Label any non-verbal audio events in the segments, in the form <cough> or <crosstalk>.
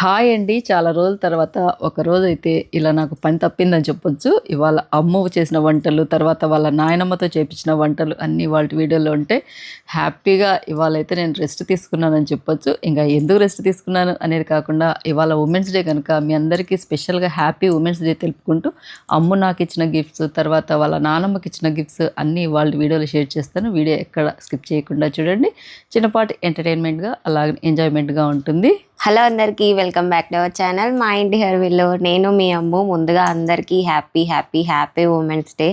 Hi అండి. చాలా రోజుల తర్వాత ఒక ఇలా నాకు పని తప్పిందని చెప్పొచ్చు. ఇవాళ అమ్మ చేసిన వంటలు తర్వాత వాళ్ళ నాయనమ్మతో చేపించిన వంటలు అన్నీ వాళ్ళ వీడియోలో ఉంటే హ్యాపీగా ఇవాళ అయితే నేను రెస్ట్ తీసుకున్నానని చెప్పొచ్చు. ఇంకా ఎందుకు రెస్ట్ తీసుకున్నాను అనేది కాకుండా ఇవాళ ఉమెన్స్ డే కనుక మీ అందరికీ స్పెషల్గా హ్యాపీ ఉమెన్స్ డే తెలుపుకుంటూ అమ్ము నాకు ఇచ్చిన గిఫ్ట్స్ తర్వాత వాళ్ళ నానమ్మకి ఇచ్చిన గిఫ్ట్స్ అన్నీ వాళ్ళ వీడియోలో షేర్ చేస్తాను. వీడియో ఎక్కడ స్కిప్ చేయకుండా చూడండి. చిన్నపాటి ఎంటర్టైన్మెంట్గా అలాగే ఎంజాయ్మెంట్గా ఉంటుంది. హలో అందరికీ welcome back to our channel. మా ఇంటి హెర్విల్లో నేను మీ అమ్ము ముందుగా అందరికీ happy happy happy women's day.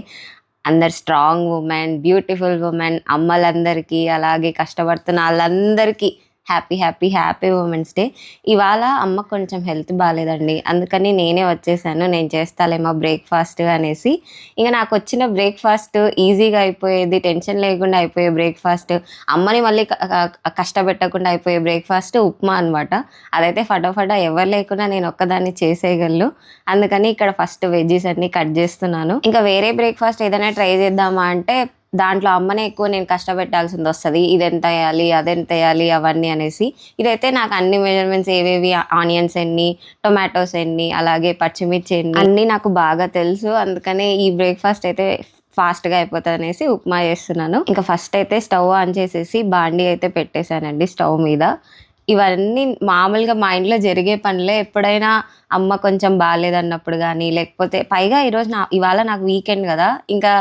అందరు స్ట్రాంగ్ ఉమెన్ బ్యూటిఫుల్ ఉమెన్ అమ్మలందరికీ అలాగే కష్టపడుతున్న వాళ్ళందరికీ happy happy happy women's day. ఇవాళ అమ్మ కొంచెం హెల్త్ బాగాలేదండి అందుకని నేనే వచ్చేసాను. నేను చేస్తాలేమో బ్రేక్ఫాస్ట్ అనేసి. ఇంకా నాకు వచ్చిన బ్రేక్ఫాస్ట్ ఈజీగా అయిపోయేది టెన్షన్ లేకుండా అయిపోయే బ్రేక్ఫాస్ట్. అమ్మని మళ్ళీ కష్టపెట్టకుండా అయిపోయే బ్రేక్ఫాస్ట్ ఉప్మా అనమాట అదైతే ఫటాఫటా ఎవరు లేకుండా నేను ఒక్కదాన్ని చేసేయగలను. అందుకని ఇక్కడ ఫస్ట్ వెజ్జీస్ అన్ని కట్ చేస్తున్నాను. ఇంకా వేరే బ్రేక్ఫాస్ట్ ఏదైనా ట్రై చేద్దామా అంటే దాంట్లో అమ్మనే ఎక్కువ నేను కష్టపెట్టాల్సింది వస్తుంది. ఇది ఎంత వేయాలి అదెంత వేయాలి అవన్నీ అనేసి. ఇదైతే నాకు అన్ని మెజర్మెంట్స్ ఏవేవి ఆనియన్స్ ఎన్ని టొమాటోస్ ఎన్ని అలాగే పచ్చిమిర్చి ఎన్ని అన్నీ నాకు బాగా తెలుసు. అందుకనే ఈ బ్రేక్ఫాస్ట్ అయితే ఫాస్ట్గా అయిపోతుంది అనేసి ఉప్మా చేస్తున్నాను. ఇంకా ఫస్ట్ అయితే స్టవ్ ఆన్ చేసేసి బాండీ అయితే పెట్టేశానండి స్టవ్ మీద. ఇవన్నీ మామూలుగా మా ఇంట్లో జరిగే పనులే. ఎప్పుడైనా అమ్మ కొంచెం బాగాలేదన్నప్పుడు కానీ లేకపోతే పైగా ఈరోజు నా ఇవాళ నాకు వీకెండ్ కదా ఇంకా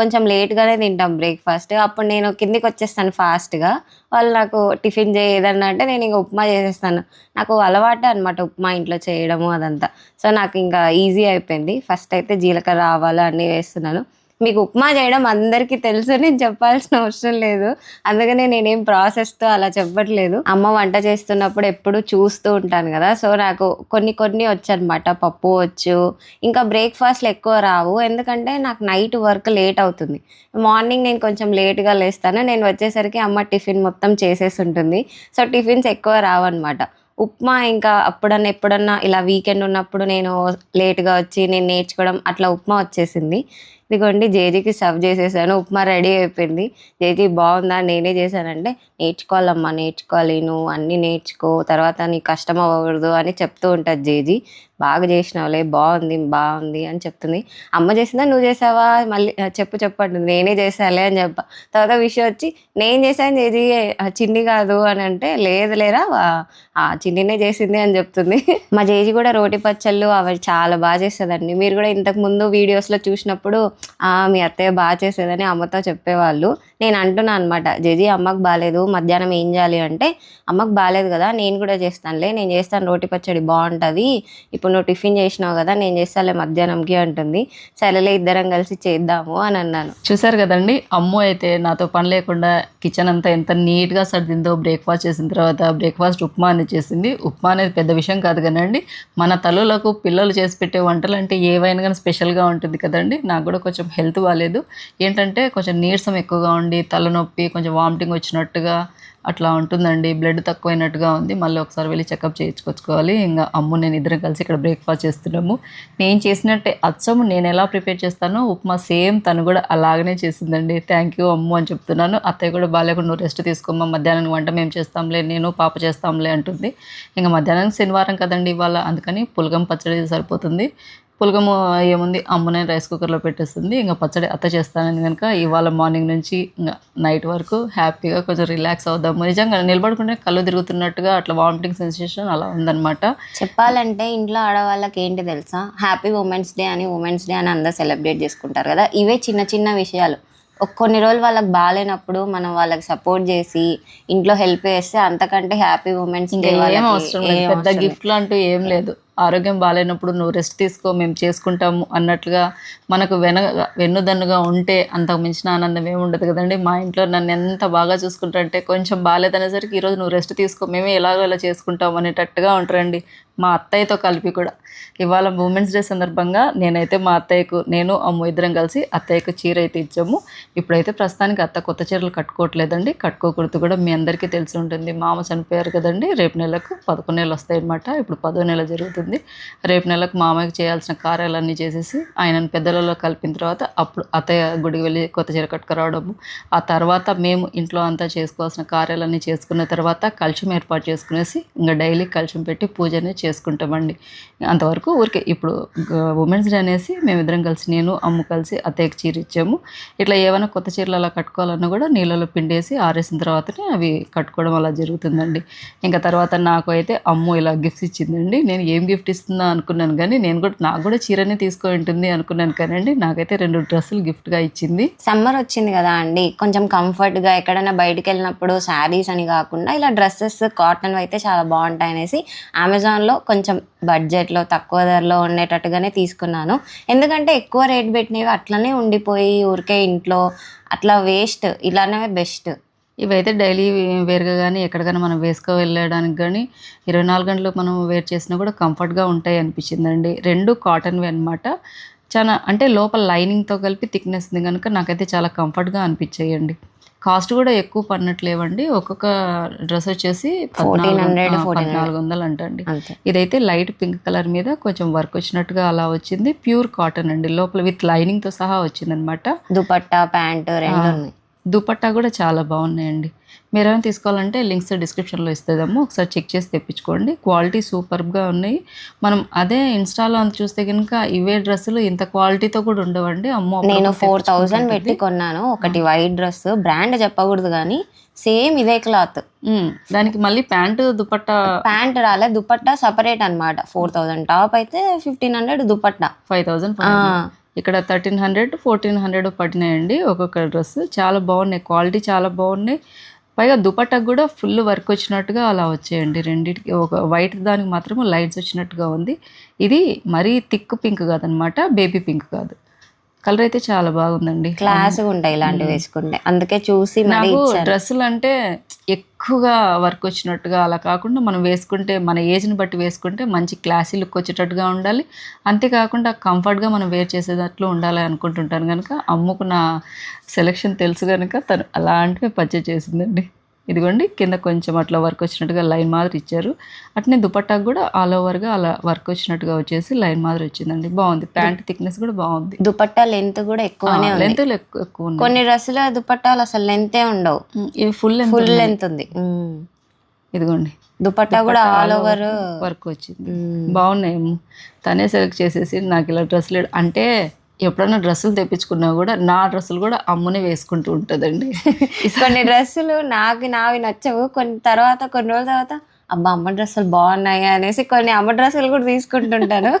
కొంచెం లేట్గానే తింటాం బ్రేక్ఫాస్ట్. అప్పుడు నేను కిందికి వచ్చేస్తాను ఫాస్ట్గా. వాళ్ళు నాకు టిఫిన్ చేయదన్నా అంటే నేను ఇంకా ఉప్మా చేసేస్తాను. నాకు అలవాటే అనమాట ఉప్మా ఇంట్లో చేయడము అదంతా. సో నాకు ఇంకా ఈజీ అయిపోయింది. ఫస్ట్ అయితే జీలకర్ర ఆవాలు అన్నీ వేస్తున్నాను. మీకు ఉప్మా చేయడం అందరికీ తెలుసు నేను చెప్పాల్సిన అవసరం లేదు. అందుకనే నేనేం ప్రాసెస్తో అలా చెప్పట్లేదు. అమ్మ వంట చేస్తున్నప్పుడు ఎప్పుడు చూస్తూ ఉంటాను కదా. సో నాకు కొన్ని కొన్ని వచ్చు అనమాట పప్పు వచ్చు. ఇంకా బ్రేక్ఫాస్ట్లు ఎక్కువ రావు. ఎందుకంటే నాకు నైట్ వర్క్ లేట్ అవుతుంది. మార్నింగ్ నేను కొంచెం లేట్గా లేస్తాను. నేను వచ్చేసరికి అమ్మ టిఫిన్ మొత్తం చేసేసి ఉంటుంది. సో టిఫిన్స్ ఎక్కువ రావన్నమాట. ఉప్మా ఇంకా అప్పుడన్నా ఎప్పుడన్నా ఇలా వీకెండ్ ఉన్నప్పుడు నేను లేట్గా వచ్చి నేను నేర్చుకోవడం అట్లా ఉప్మా వచ్చేసింది. ఇదిగోండి జేజీకి సర్వ్ చేసేసాను. ఉప్మా రెడీ అయిపోయింది. జేజీ బాగుందా? నేనే చేశానంటే నేర్చుకోవాలమ్మా నేర్చుకోవాలి నువ్వు అన్నీ నేర్చుకో. తర్వాత నీకు కష్టం అవ్వకూడదు అని చెప్తూ ఉంటుంది జేజీ. బాగా చేసినావులే బాగుంది బాగుంది అని చెప్తుంది. అమ్మ చేసిందా? నువ్వు చేసావా? మళ్ళీ చెప్పు చెప్పండి నేనే చేసాలే అని చెప్ప. తర్వాత విషయం వచ్చి నేను చేశాను జేజీ చిన్ని కాదు అని అంటే లేదు లేరా ఆ చిన్నినే చేసింది అని చెప్తుంది. మా జేజీ కూడా రోటి పచ్చళ్ళు అవి చాలా బాగా చేస్తుందండి. మీరు కూడా ఇంతకు ముందు వీడియోస్లో చూసినప్పుడు మీ అత్తయ్య బాగా చేసేదని అమ్మతో చెప్పేవాళ్ళు. నేను అంటున్నా అనమాట జేజీ అమ్మకు బాగాలేదు మధ్యాహ్నం ఏం చేయాలి? అంటే అమ్మకు బాగాలేదు కదా నేను కూడా చేస్తానులే నేను చేస్తాను రోటి పచ్చడి బాగుంటుంది ఇప్పుడు నువ్వు టిఫిన్ చేసినావు కదా నేను చేస్తాలే మధ్యాహ్నంకి అంటుంది. సరేలే ఇద్దరం కలిసి చేద్దాము అని అన్నాను. చూసారు కదండి అమ్మో అయితే నాతో పని లేకుండా కిచెన్ అంతా ఎంత నీట్గా సర్దిందో బ్రేక్ఫాస్ట్ చేసిన తర్వాత బ్రేక్ఫాస్ట్ ఉప్మా అనేది చేసింది. ఉప్మా అనేది పెద్ద విషయం కాదు కదండి మన తల్లులకు పిల్లలు చేసి పెట్టే వంటలు అంటే ఏవైనా కానీ స్పెషల్గా ఉంటుంది కదండి నాకు కూడా కొంచెం హెల్త్ బాగాలేదు ఏంటంటే కొంచెం నీరసం ఎక్కువగా ఉండి తలనొప్పి కొంచెం వామిటింగ్ వచ్చినట్టుగా అట్లా ఉంటుందండి. బ్లడ్ తక్కువైనట్టుగా ఉంది. మళ్ళీ ఒకసారి వెళ్ళి చెకప్ చేయించుకొచ్చుకోవాలి. ఇంకా అమ్ము నేను ఇద్దరం కలిసి ఇక్కడ బ్రేక్ఫాస్ట్ చేస్తున్నాము. నేను చేసినట్టే అచ్చము నేను ఎలా ప్రిపేర్ చేస్తానో ఉప్మా సేమ్ తను కూడా అలాగనే చేసిందండి. థ్యాంక్ యూ అమ్ము అని చెప్తున్నాను. అత్తయ్య కూడా బాగాలేకుండా నువ్వు రెస్ట్ తీసుకోమ్మా. మధ్యాహ్నం వంట మేము చేస్తాంలే నేను పాప చేస్తాంలే అంటుంది. ఇంకా మధ్యాహ్నం శనివారం కదండి ఇవాళ. అందుకని పులగం పచ్చడి సరిపోతుంది. పులగము ఏముంది? అమ్మనే రైస్ కుక్కర్లో పెట్టేస్తుంది. ఇంకా పచ్చడి అత్త చేస్తానని కనుక ఇవాళ మార్నింగ్ నుంచి ఇంకా నైట్ వరకు హ్యాపీగా కొంచెం రిలాక్స్ అవుదాము. నిజంగా నిలబడుకుంటే కళ్ళు తిరుగుతున్నట్టుగా అట్లా వామిటింగ్ సెన్సేషన్ అలా ఉందన్నమాట. చెప్పాలంటే ఇంట్లో ఆడవాళ్ళకి ఏంటి తెలుసా? హ్యాపీ ఉమెన్స్ డే అని ఉమెన్స్ డే అని అందరు సెలబ్రేట్ చేసుకుంటారు కదా. ఇవే చిన్న చిన్న విషయాలు. కొన్ని రోజులు వాళ్ళకి బాగాలేనప్పుడు మనం వాళ్ళకి సపోర్ట్ చేసి ఇంట్లో హెల్ప్ చేస్తే అంతకంటే హ్యాపీ ఉమెన్స్ డే అవసరం పెద్ద గిఫ్ట్లు అంటూ ఏం లేదు. ఆరోగ్యం బాగాలేనప్పుడు నువ్వు రెస్ట్ తీసుకో మేము చేసుకుంటాము అన్నట్లుగా మనకు వెన వెన్నుదన్నుగా ఉంటే అంతకు మించిన ఆనందం ఏమి ఉండదు కదండి. మా ఇంట్లో నన్ను ఎంత బాగా చూసుకుంటారంటే కొంచెం బాగాలేదనేసరికి ఈరోజు నువ్వు రెస్ట్ తీసుకో మేమే ఎలాగో ఇలా చేసుకుంటాం అనేటట్టుగా ఉంటారండి మా అత్తయ్యతో కలిపి కూడా. ఇవాళ ఉమెన్స్ డే సందర్భంగా నేనైతే మా అత్తయ్యకు నేను అమ్మ ఇద్దరం కలిసి అత్తయ్యకు చీర అయితే ఇచ్చాము. ఇప్పుడైతే ప్రస్తుతానికి అత్త కొత్త చీరలు కట్టుకోవట్లేదండి. కట్టుకోకూడదు కూడా మీ అందరికీ తెలిసి ఉంటుంది. మామ చనిపోయారు కదండి. రేపు నెలకు పదకొండు నెలలు వస్తాయన్నమాట. ఇప్పుడు పదో నెల జరుగుతుంది. రేపు నెలకు మామయ్యకు చేయాల్సిన కార్యాలన్నీ చేసేసి ఆయనను పెద్దలలో కలిపిన తర్వాత అప్పుడు అత్తయ్య గుడికి వెళ్ళి కొత్త చీర కట్టుకురావడము ఆ తర్వాత మేము ఇంట్లో అంతా చేసుకోవాల్సిన కార్యాలన్నీ చేసుకున్న తర్వాత కలుషం ఏర్పాటు చేసుకునేసి ఇంకా డైలీ కలుషం పెట్టి పూజనే చేసుకుంటామండి. అంతవరకు ఊరికే ఇప్పుడు ఉమెన్స్ డే అనేసి మేమిద్దరం కలిసి నేను అమ్ము కలిసి అత్తయ్యకి చీర ఇచ్చాము. ఇట్లా ఏమైనా కొత్త చీరలు అలా కట్టుకోవాలన్నా కూడా నీళ్ళలో పిండేసి ఆరేసిన తర్వాతనే అవి కట్టుకోవడం అలా జరుగుతుందండి. ఇంకా తర్వాత నాకు అయితే అమ్ము ఇలా గిఫ్ట్స్ ఇచ్చిందండి. నేను ఏం గిఫ్ట్ గిఫ్ట్ ఇస్తుందా అనుకున్నాను కానీ నేను కూడా నాకు కూడా చీరనే తీసుకో ఉంటుంది అనుకున్నాను కానండి నాకైతే రెండు డ్రెస్సులు గిఫ్ట్గా ఇచ్చింది. సమ్మర్ వచ్చింది కదా అండి కొంచెం కంఫర్ట్గా ఎక్కడైనా బయటికి వెళ్ళినప్పుడు శారీస్ అని కాకుండా ఇలా డ్రెస్సెస్ కాటన్ అయితే చాలా బాగుంటాయి అనేసి అమెజాన్లో కొంచెం బడ్జెట్లో తక్కువ ధరలో ఉండేటట్టుగానే తీసుకున్నాను. ఎందుకంటే ఎక్కువ రేట్ పెట్టినవి అట్లనే ఉండిపోయి ఊరికే ఇంట్లో అట్లా వేస్ట్ ఇలానే బెస్ట్. ఇవైతే డైలీ వేర్గా కానీ ఎక్కడికైనా మనం వేసుకో వెళ్ళడానికి కానీ ఇరవై నాలుగు గంటలు మనం వేర్ చేసినా కూడా కంఫర్ట్గా ఉంటాయి అనిపించిందండి. రెండు కాటన్వి అనమాట చాలా అంటే లోపల లైనింగ్తో కలిపి థిక్నెస్ ఉంది కనుక నాకైతే చాలా కంఫర్ట్గా అనిపించాయండి. కాస్ట్ కూడా ఎక్కువ పడినట్లేవండి ఒక్కొక్క డ్రెస్ వచ్చేసి 1400, పద్నాలుగు వందలు అంటండి. ఇదైతే లైట్ పింక్ కలర్ మీద కొంచెం వర్క్ వచ్చినట్టుగా అలా వచ్చింది. ప్యూర్ కాటన్ అండి. లోపల విత్ లైనింగ్తో సహా వచ్చిందనమాట దుపట్టా ప్యాంట్ రెండు దుపట్టా కూడా చాలా బాగున్నాయండి. మీరు ఏమైనా తీసుకోవాలంటే లింక్స్ డిస్క్రిప్షన్లో ఇస్తుందాము ఒకసారి చెక్ చేసి తెప్పించుకోండి. క్వాలిటీ సూపర్గా ఉన్నాయి. మనం అదే ఇన్స్టాలో అంత చూస్తే కనుక ఇవే డ్రెస్సులు ఇంత క్వాలిటీతో కూడా ఉండవండి. అమ్మో నేను ఫోర్ థౌజండ్. పెట్టి కొన్నాను. ఒకటి వైట్ డ్రెస్ బ్రాండ్ చెప్పకూడదు కానీ సేమ్ ఇదే క్లాత్. దానికి మళ్ళీ ప్యాంటు దుపట్టా ప్యాంట్ రాలే దుపట్టా సపరేట్ అన్నమాట. ఫోర్ థౌజండ్ టాప్ అయితే fifteen hundred dupatta. Five thousand ఇక్కడ థర్టీన్ హండ్రెడ్ ఫోర్టీన్ హండ్రెడ్ పడినాయండి ఒక్కొక్క డ్రెస్. చాలా బాగున్నాయి. క్వాలిటీ చాలా బాగున్నాయి. పైగా దుపట్టకు కూడా ఫుల్ వర్క్ వచ్చినట్టుగా అలా వచ్చాయండి. రెండింటికి ఒక వైట్ దానికి మాత్రం లైట్స్ వచ్చినట్టుగా ఉంది. ఇది మరీ థిక్ పింక్ కాదనమాట బేబీ పింక్ కాదు. కలర్ అయితే చాలా బాగుందండి. క్లాస్ ఉంటాయి ఇలాంటివి వేసుకుంటే. అందుకే చూసి నాకు డ్రెస్సులు అంటే ఎక్కువగా వర్క్ వచ్చినట్టుగా అలా కాకుండా మనం వేసుకుంటే మన ఏజ్ని బట్టి వేసుకుంటే మంచి క్లాసీ లుక్ వచ్చేటట్టుగా ఉండాలి. అంతేకాకుండా కంఫర్ట్గా మనం వేర్ చేసేటట్లు ఉండాలి అనుకుంటుంటాను కనుక అమ్ముకు నా సెలెక్షన్ తెలుసు కనుక తను అలాంటివి పర్చేజ్ చేసిందండి. ఇదిగోండి కింద కొంచెం అట్లా వర్క్ వచ్చినట్టుగా లైన్ మాదిరి ఇచ్చారు. అట్నే దుపట్టాకు కూడా ఆల్ ఓవర్గా అలా వర్క్ వచ్చినట్టుగా వచ్చేసి లైన్ మాదిరి వచ్చిందండి. బాగుంది. ప్యాంట్ థిక్నెస్ కూడా బాగుంది. దుపట్టా లెంత్ కూడా ఎక్కువనే ఉంది. లెంత్ ఎక్కువ ఎక్కువ కొన్ని డ్రెస్సుల దుపట్టాలు అసలు లెంతే ఉండవు. ఇవి ఫుల్ ఫుల్ లెంత్ ఉంది. ఇదిగోండి. దుపట్టా కూడా ఆల్ ఓవర్ వర్క్ వచ్చింది. బాగున్నాయి. తనే సెలెక్ట్ చేసేసి నాకు ఇలా డ్రెస్సులు అంటే ఎప్పుడైనా డ్రెస్సులు తెప్పించుకున్నా కూడా నా డ్రెస్సులు కూడా అమ్మునే వేసుకుంటూ ఉంటుందండి. కొన్ని డ్రెస్సులు నాకు నావి నచ్చవు. కొన్ని తర్వాత కొన్ని రోజుల తర్వాత అబ్బా అమ్మ డ్రెస్సులు బాగున్నాయి అనేసి కొన్ని అమ్మ డ్రెస్సులు కూడా తీసుకుంటుంటాను.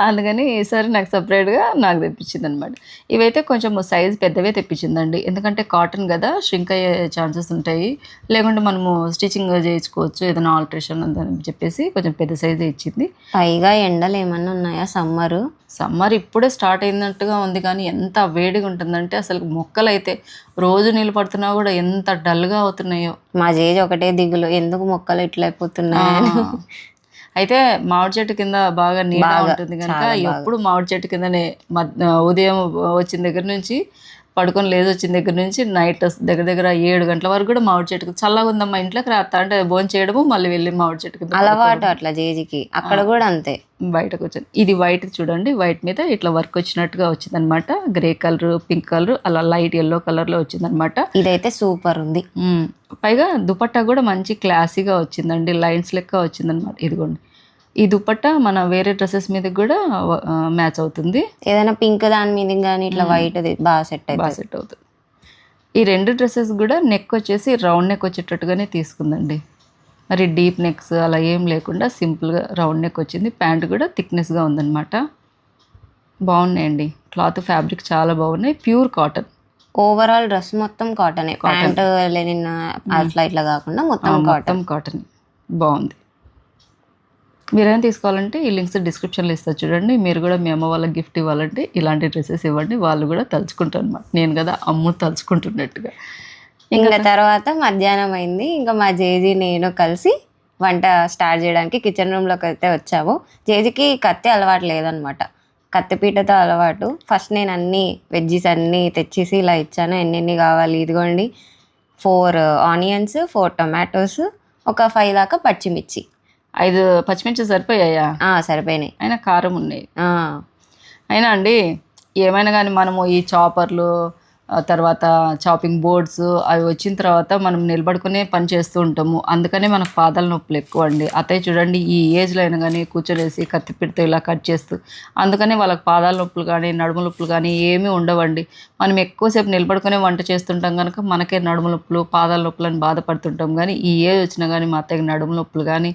అందుకని ఈసారి నాకు సపరేట్గా నాకు తెప్పించింది అనమాట ఇవైతే కొంచెం సైజ్ పెద్దవే తెప్పించిందండి. ఎందుకంటే కాటన్ కదా ష్రింక్ అయ్యే ఛాన్సెస్ ఉంటాయి. లేకుంటే మనము స్టిచ్చింగ్ చేయించుకోవచ్చు ఏదైనా ఆల్టరేషన్ అని చెప్పేసి కొంచెం పెద్ద సైజే ఇచ్చింది. పైగా ఎండలు ఏమన్నా ఉన్నాయా సమ్మరు? సమ్మర్ ఇప్పుడే స్టార్ట్ అయినట్టుగా ఉంది కానీ ఎంత వేడిగా ఉంటుందంటే అసలు మొక్కలు అయితే రోజు నీళ్ళు పడుతున్నా కూడా ఎంత డల్గా అవుతున్నాయో. మా జేజ్ ఒకటే దిగులు ఎందుకు మొక్కలు ఇట్లా అయిపోతున్నాయి. అయితే మామిడి చెట్టు కింద బాగా నీడ ఉంటుంది కనుక ఎప్పుడు మామిడి చెట్టు కిందనే ఉదయం వచ్చిన దగ్గర నుంచి పడుకొని లేచి వచ్చిన దగ్గర నుంచి నైట్ దగ్గర దగ్గర ఏడు గంటల వరకు కూడా మామిడి చెట్టుకు చల్లగా ఉందమ్మా ఇంట్లోకి రాత్తా అంటే భోజనం చేయడము మళ్ళీ వెళ్ళి మామిడి చెట్టు కింద అలవాటు అట్లా జేజికి. అక్కడ కూడా అంతే. బయటకు వచ్చింది ఇది వైట్ చూడండి వైట్ మీద ఇట్లా వర్క్ వచ్చినట్టుగా వచ్చిందనమాట గ్రే కలర్ పింక్ కలర్ అలా లైట్ ఎల్లో కలర్లో వచ్చిందనమాట ఇదైతే సూపర్ ఉంది. పైగా దుపట్టా కూడా మంచి క్లాసీగా వచ్చిందండి లైన్స్ లెక్క వచ్చిందనమాట ఇదిగోండి. ఈ దుపట్టా మన వేరే డ్రెస్సెస్ మీద కూడా మ్యాచ్ అవుతుంది. ఏదైనా పింక్ దాని మీద కానీ ఇట్లా వైట్ బాగా సెట్ బాగా సెట్ అవుతుంది. ఈ రెండు డ్రెస్సెస్ కూడా నెక్ వచ్చేసి రౌండ్ నెక్ వచ్చేటట్టుగానే తీసుకుందండి. మరి డీప్ నెక్స్ అలా ఏం లేకుండా సింపుల్గా రౌండ్ నెక్ వచ్చింది. ప్యాంట్ కూడా థిక్నెస్గా ఉందన్నమాట. బాగున్నాయండి. క్లాత్ ఫ్యాబ్రిక్ చాలా బాగున్నాయి. Pure cotton. ఓవరాల్ డ్రెస్ మొత్తం కాటనే ప్యాంట్ లెనిన్ అట్లా ఇట్లా కాకుండా మొత్తం కాటన్ కాటన్ బాగుంది. మీరేం తీసుకోవాలంటే ఈ లింక్స్ డిస్క్రిప్షన్లో ఇస్తా చూడండి. మీరు కూడా మీ అమ్మ వాళ్ళకి గిఫ్ట్ ఇవ్వాలంటే ఇలాంటి డ్రెస్సెస్ ఇవ్వండి. వాళ్ళు కూడా తలుచుకుంటారు అనమాట నేను కదా అమ్ము తలుచుకుంటున్నట్టుగా. ఇంకా తర్వాత మధ్యాహ్నం అయింది. ఇంకా మా జేజీ నేను కలిసి వంట స్టార్ట్ చేయడానికి కిచెన్ రూమ్లోకి అయితే వచ్చాము. జేజీకి కత్తి అలవాటు లేదనమాట కత్తిపీటతో అలవాటు. ఫస్ట్ నేను అన్ని వెజ్జీస్ అన్నీ తెచ్చేసి ఇలా ఇచ్చాను. ఎన్నెన్ని కావాలి ఇదిగోండి. ఫోర్ ఆనియన్స్ ఫోర్ టొమాటోస్ ఒక ఫైవ్ దాకా పచ్చిమిర్చి. ఐదు పచ్చిమిర్చి సరిపోయాయా? సరిపోయినాయి. అయినా కారం ఉన్నాయి. అయినా అండి ఏమైనా కానీ మనము ఈ చాపర్లు తర్వాత చాపింగ్ బోర్డ్స్ అవి వచ్చిన తర్వాత మనం నిలబడుకునే పని చేస్తూ ఉంటాము. అందుకనే మనకు పాదాల నొప్పులు ఎక్కువ అండి అతయ్య చూడండి ఈ ఏజ్లో అయినా కానీ కూర్చొనేసి కత్తి పెడితే ఇలా కట్ చేస్తూ అందుకనే వాళ్ళకి పాదాల నొప్పులు కానీ నడుము నొప్పులు కానీ ఏమీ ఉండవండి. మనం ఎక్కువసేపు నిలబడుకునే వంట చేస్తుంటాం కనుక మనకే నడుము నొప్పులు పాదాల నొప్పులు అని బాధపడుతుంటాం. కానీ ఈ ఏజ్ వచ్చినా కానీ మా అత్తయ్యకి నడుము నొప్పులు కానీ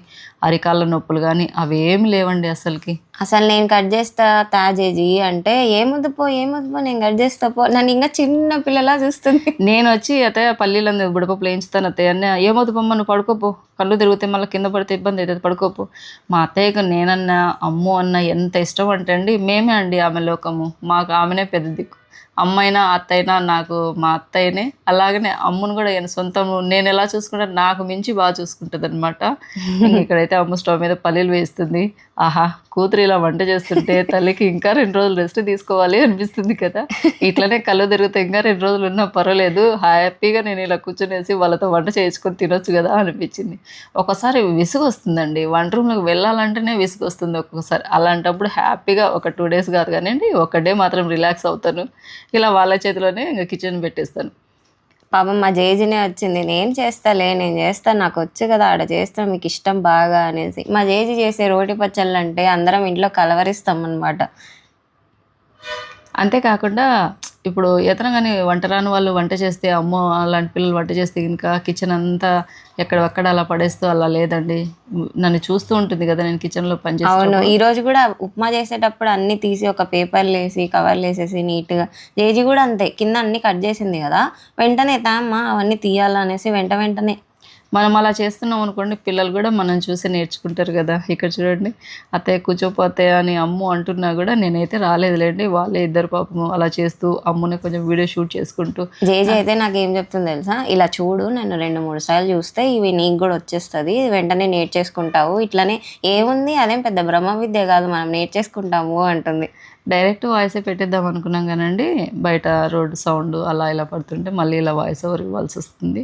అరికాళ్ళ నొప్పులు కానీ అవి ఏమి లేవండి అసలుకి. అసలు నేను కట్ చేస్తా తాజేజీ అంటే ఏముంది పో ఏముంది పో నేను కట్ చేస్తా పో. నన్ను ఇంకా చిన్న పిల్లలా చూస్తుంది. నేను వచ్చి అత్తయ్య పల్లీలందు బుడపప్పు వేయించుతాను అత్తయ్య. అన్న ఏమవుతుంది పో నువ్వు పడుకోపో. కళ్ళు తిరిగితే మళ్ళీ కింద పడితే ఇబ్బంది అవుతుంది పడుకోపో. మా అత్తయ్యకు నేనన్నా అమ్ము అన్న ఎంత ఇష్టం అంటే అండి మేమే అండి ఆమె లోకము. మాకు ఆమెనే పెద్ద దిక్కు. అమ్మైనా అత్తైనా నాకు మా అత్తయ్యనే అలాగనే అమ్మును కూడా ఈయన సొంతం నేను ఎలా చూసుకుంటా నాకు మించి బాగా చూసుకుంటుంది అనమాట <laughs> ఇక్కడైతే అమ్మ స్టవ్ మీద పల్లీలు వేస్తుంది. ఆహా కూతురు ఇలా వంట చేస్తుంటే తల్లికి ఇంకా రెండు రోజులు రెస్ట్ తీసుకోవాలి అనిపిస్తుంది కదా. ఇట్లనే కళ్ళు తిరిగితే ఇంకా రెండు రోజులు ఉన్నా పర్వాలేదు. హ్యాపీగా నేను ఇలా కూర్చొనేసి వాళ్ళతో వంట చేసుకొని తినొచ్చు కదా అనిపించింది. ఒకసారి విసుగు వస్తుందండి వంట రూమ్లోకి వెళ్ళాలంటేనే విసుగు వస్తుంది ఒక్కొక్కసారి. అలాంటప్పుడు హ్యాపీగా ఒక టూ డేస్ కాదు కానివ్వండి ఒక డే మాత్రం రిలాక్స్ అవుతాను. ఇలా వాళ్ళ చేతిలోనే ఇంకా కిచెన్ పెట్టేస్తాను. పాపం మా జేజీనే వచ్చింది. నేను చేస్తాలే నేను చేస్తాను నాకు వచ్చు కదా ఆడ చేస్తాను మీకు ఇష్టం బాగా అనేసి. మా జేజీ చేసే రోటి పచ్చళ్ళు అంటే అందరం ఇంట్లో కలవరిస్తాం అనమాట అంతేకాకుండా ఇప్పుడు ఎతనగానే వంట రాని వాళ్ళు వంట చేస్తే అమ్మో అలాంటి పిల్లలు వంట చేస్తే ఇంకా కిచెన్ అంతా ఎక్కడెక్కడ అలా పడేస్తూ అలా లేదండి. నన్ను చూస్తూ ఉంటుంది కదా నేను కిచెన్లో పనిచేస్తాను అవును ఈ రోజు కూడా ఉప్మా చేసేటప్పుడు అన్ని తీసి ఒక పేపర్లు వేసి కవర్లు వేసేసి నీట్గా జేజీ కూడా అంతే కింద అన్ని కట్ చేసింది కదా. వెంటనే తామ్మా అవన్నీ తీయాలనేసి వెంట వెంటనే మనం అలా చేస్తున్నాం అనుకోండి పిల్లలు కూడా మనం చూసి నేర్చుకుంటారు కదా. ఇక్కడ చూడండి అత్తయ్య కూర్చోపోతే అని అమ్ము అంటున్నా కూడా నేనైతే రాలేదులేండి. వాళ్ళే ఇద్దరు పాపము అలా చేస్తూ అమ్ముని కొంచెం వీడియో షూట్ చేసుకుంటూ. జేజీ అయితే నాకు ఏం చెప్తుంది తెలుసా? ఇలా చూడు నేను రెండు మూడు సార్లు చూస్తే ఇవి నీకు కూడా వచ్చేస్తుంది వెంటనే నేర్చేసుకుంటావు. ఇట్లనే ఏముంది? అదేం పెద్ద బ్రహ్మ విద్య కాదు మనం నేర్చేసుకుంటాము అంటుంది. డైరెక్ట్ వాయిసే పెట్టిద్దాం అనుకున్నాం కానండి బయట రోడ్ సౌండ్ అలా ఇలా పడుతుంటే మళ్ళీ ఇలా వాయిస్ ఓవర్ ఇవ్వాల్సి వస్తుంది.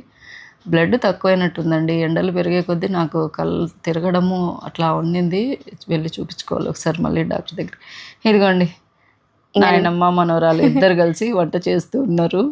బ్లడ్ తక్కువైనట్టుందండి. ఎండలు పెరిగే కొద్దీ నాకు కళ్ళు తిరగడము అట్లా ఉండింది. వెళ్ళి చూపించుకోవాలి ఒకసారి మళ్ళీ డాక్టర్ దగ్గర ఇదిగోండి. నాయనమ్మ మనవరాలు ఇద్దరు కలిసి వంట చేస్తూ ఉన్నారు.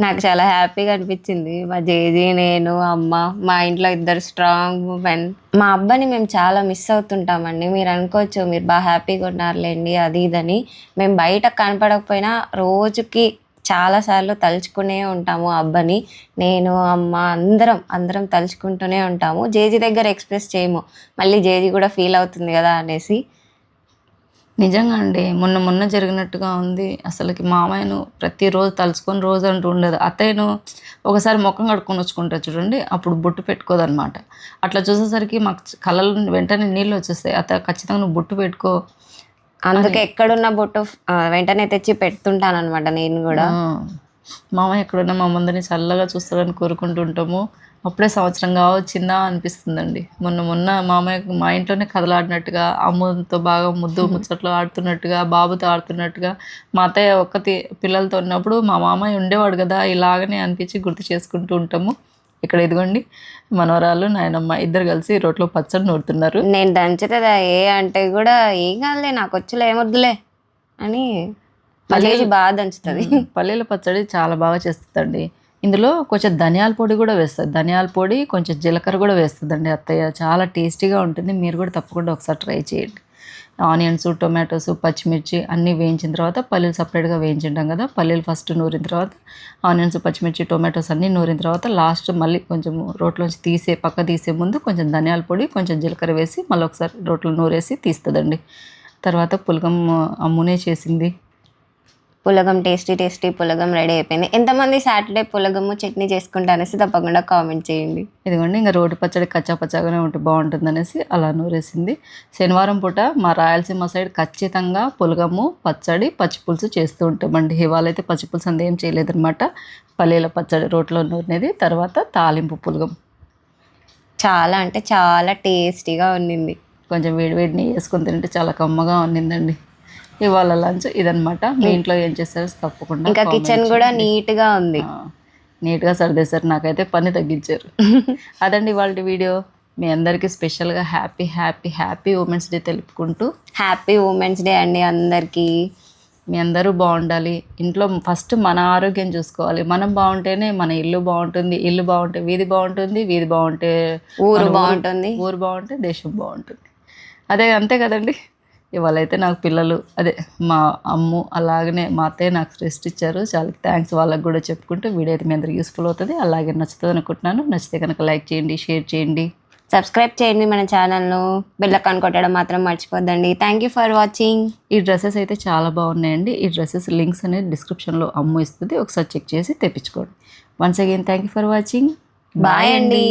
నాకు చాలా హ్యాపీగా అనిపించింది. మా జేజీ నేను అమ్మ మా ఇంట్లో ఇద్దరు స్ట్రాంగ్ ఉమెన్. మా అబ్బాని మేము చాలా మిస్ అవుతుంటామండి. మీరు అనుకోవచ్చు మీరు బాగా హ్యాపీగా ఉన్నారులేండి అది ఇదని. మేము బయట కనపడకపోయినా రోజుకి చాలాసార్లు తలుచుకునే ఉంటాము అబ్బని. నేను అమ్మ అందరం అందరం తలుచుకుంటూనే ఉంటాము. జేజీ దగ్గర ఎక్స్ప్రెస్ చేయము. మళ్ళీ జేజీ కూడా ఫీల్ అవుతుంది కదా అనేసి. నిజంగా అండి మొన్న మొన్న జరిగినట్టుగా ఉంది. అసలుకి మామయ్యను ప్రతిరోజు తలుచుకొని రోజు అంటూ ఉండదు. అత్తయ్యను ఒకసారి ముఖం కడుక్కొని వచ్చుకుంటా చూడండి అప్పుడు బొట్టు పెట్టుకోదనమాట అట్లా చూసేసరికి మాకు కళ్ళలో వెంటనే నీళ్ళు వచ్చేస్తాయి. అత్త ఖచ్చితంగా నువ్వు బొట్టు పెట్టుకో. అందుకే ఎక్కడున్న బొట్టు వెంటనే తెచ్చి పెడుతుంటాను అనమాట నేను కూడా. మామయ్య ఎక్కడున్నా మా ముందని చల్లగా చూస్తారని కోరుకుంటూ ఉంటాము. అప్పుడే సంవత్సరంగా వచ్చిందా అనిపిస్తుందండి. మొన్న మొన్న మామయ్య మా ఇంట్లోనే కదలాడినట్టుగా అమ్మతో బాగా ముద్దు <laughs> ముచ్చట్లు ఆడుతున్నట్టుగా బాబుతో ఆడుతున్నట్టుగా మా అత్తయ్య ఒక్కతి పిల్లలతో ఉన్నప్పుడు మా మామయ్య ఉండేవాడు కదా ఇలాగనే అనిపించి గుర్తు చేసుకుంటూ ఉంటాము. ఇక్కడ ఇదిగోండి మనవరాలు నాయనమ్మ ఇద్దరు కలిసి రోట్లో పచ్చడి నూరుతున్నారు. నేను దంచుతుందా ఏ అంటే కూడా ఏం కాదులే నాకు వచ్చులే ఏమొద్దులే అని మళ్ళీ బాగా దంచుతుంది. పల్లీల పచ్చడి చాలా బాగా చేస్తుందండి. ఇందులో కొంచెం ధనియాల పొడి కూడా వేస్తుంది. ధనియాల పొడి కొంచెం జీలకర్ర కూడా వేస్తుందండి అత్తయ్య. చాలా టేస్టీగా ఉంటుంది. మీరు కూడా తప్పకుండా ఒకసారి ట్రై చేయండి. ఆనియన్స్ టొమాటోస్ పచ్చిమిర్చి అన్నీ వేయించిన తర్వాత పల్లీలు సపరేట్గా వేయించుంటాం కదా పల్లీలు ఫస్ట్ నూరిన తర్వాత ఆనియన్స్ పచ్చిమిర్చి టొమాటోస్ అన్నీ నూరిన తర్వాత లాస్ట్ మళ్ళీ కొంచెం రోట్లోంచి తీసే పక్క తీసే ముందు కొంచెం ధనియాల పొడి కొంచెం జీలకర్ర వేసి మళ్ళీ ఒకసారి రోట్లో నూరేసి తీస్తుందండి. తర్వాత పులగం అమ్మునే చేసింది. పులగం టేస్టీ టేస్టీ పులగం రెడీ అయిపోయింది. ఎంతమంది సాటర్డే పులగము చట్నీ చేసుకుంటారనేసి తప్పకుండా కామెంట్ చేయండి. ఇదిగోండి ఇంకా రోటి పచ్చడి కచ్చా పచ్చాగానే ఉంటే బాగుంటుంది అనేసి అలా నూరేసింది. శనివారం పూట మా రాయలసీమ సైడ్ ఖచ్చితంగా పులగము పచ్చడి పచ్చి పులుసు చేస్తూ ఉంటామండి. ఇవాళ అయితే పచ్చి పులుసు అంత ఏం చేయలేదన్నమాట. పల్లీల పచ్చడి రోట్లో నూరినది తర్వాత తాలింపు పులగం. చాలా అంటే చాలా టేస్టీగా ఉండింది కొంచెం వేడి వేడి నెయ్యి వేసుకొని తింటే చాలా కమ్మగా ఉన్నిందండి. ఇవాళ లంచ్ ఇదనమాట మీ ఇంట్లో ఏం చేస్తారో తప్పకుండా ఇంకా కిచెన్ కూడా నీట్గా ఉంది. నీట్గా సర్దేశారు. నాకైతే పని తగ్గించారు. <laughs> అదండి వాళ్ళ వీడియో. మీ అందరికీ స్పెషల్గా happy happy happy women's day తెలుపుకుంటూ. హ్యాపీ ఉమెన్స్ డే అండి అందరికీ. మీ అందరూ బాగుండాలి. ఇంట్లో ఫస్ట్ మన ఆరోగ్యం చూసుకోవాలి. మనం బాగుంటేనే మన ఇల్లు బాగుంటుంది. ఇల్లు బాగుంటే వీధి బాగుంటుంది. వీధి బాగుంటే ఊరు బాగుంటుంది. ఊరు బాగుంటే దేశం బాగుంటుంది. అదే అంతే కదండి. ఇవాళ అయితే నాకు పిల్లలు అదే మా అమ్ము అలాగనే మా అత్తయ్య నాకు రెస్ట్ ఇచ్చారు. చాలా థ్యాంక్స్ వాళ్ళకి కూడా చెప్పుకుంటూ వీడియో అయితే మీ అందరికి యూస్ఫుల్ అవుతుంది. అలాగే నచ్చుతుంది అనుకుంటున్నాను. నచ్చితే కనుక లైక్ చేయండి షేర్ చేయండి. సబ్స్క్రైబ్ చేయండి మన ఛానల్ను బెల్లకాన్ కొట్టడం మాత్రం మర్చిపోద్దండి. థ్యాంక్ యూ ఫర్ వాచింగ్ ఈ డ్రెస్సెస్ అయితే చాలా బాగున్నాయండి. ఈ డ్రెస్సెస్ లింక్స్ అనేది డిస్క్రిప్షన్లో అమ్ము ఇస్తుంది. ఒకసారి చెక్ చేసి తెప్పించుకోండి. Once again thank you for watching bye అండి.